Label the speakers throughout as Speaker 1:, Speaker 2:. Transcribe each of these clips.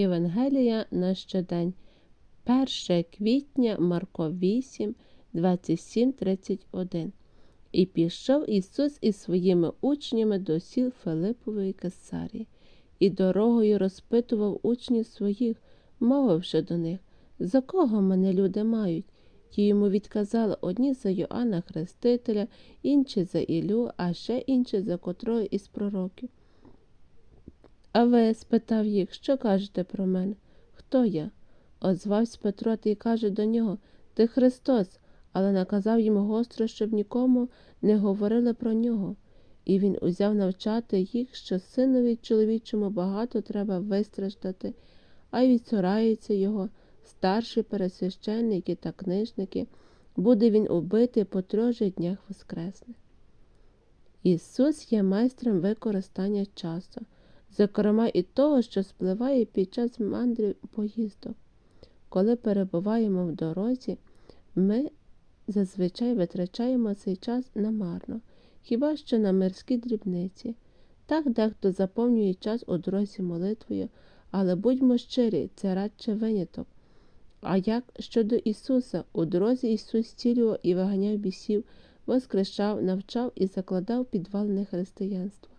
Speaker 1: Євангелія на щодень. 1 квітня Марко 8, 27, 31. І пішов Ісус із своїми учнями до сіл Филипової Кесарії, і дорогою розпитував учнів своїх, мовивши до них, за кого мене люди мають? Ті йому відказали одні за Йоанна Хрестителя, інші за Ілю, а ще інші за котрого із пророків. А ви, спитав їх, що кажете про мене? Хто я? Озвався Петро та й каже до нього Ти Христос, але наказав їм гостро, щоб нікому не говорили про нього. І він узяв навчати їх, що синові чоловічому багато треба вистраждати, а й відсорається його, старші пересвященники та книжники, буде він убитий по трьох днях воскресне. Ісус є майстром використання часу зокрема і того, що спливає під час мандрів поїздок. Коли перебуваємо в дорозі, ми зазвичай витрачаємо цей час намарно, хіба що на мирські дрібниці. Так дехто заповнює час у дорозі молитвою, але будьмо щирі, це радше виняток. А як щодо Ісуса, у дорозі Ісус цілював і виганяв бісів, воскрешав, навчав і закладав підвалне християнство.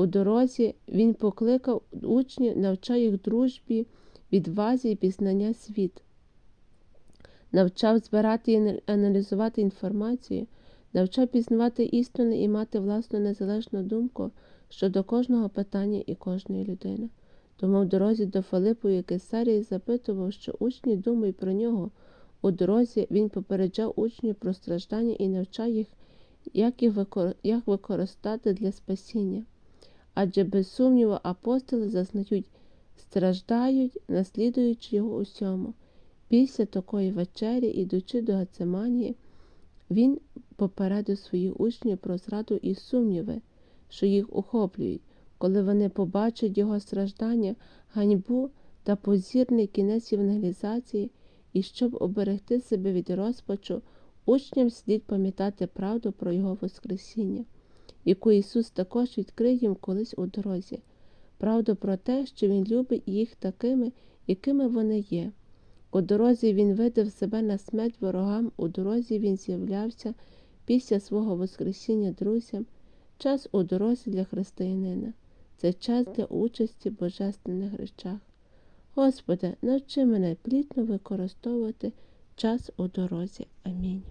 Speaker 1: У дорозі він покликав учнів, навчав їх дружбі, відвазі і пізнання світ, навчав збирати і аналізувати інформацію, навчав пізнавати істини і мати власну незалежну думку щодо кожного питання і кожної людини. Тому в дорозі до Филипової Кесарії запитував, що учні думають про нього. У дорозі він попереджав учнів про страждання і навчав їх, як їх використати для спасіння адже без сумніву апостоли зазнають, страждають, наслідуючи його усьому. Після такої вечері, ідучи до Гацеманії, він попередив своїх учнів про зраду і сумніви, що їх охоплюють, коли вони побачать його страждання, ганьбу та позірний кінець євангелізації, і щоб оберегти себе від розпачу, учням слід пам'ятати правду про його Воскресіння яку Ісус також відкрив їм колись у дорозі, правду про те, що Він любить їх такими, якими вони є. У дорозі Він видав себе на смерть ворогам, у дорозі Він з'являвся після свого Воскресіння друзям, час у дорозі для християнина, це час для участі в божественних речах. Господи, навчи мене плітно використовувати час у дорозі. Амінь.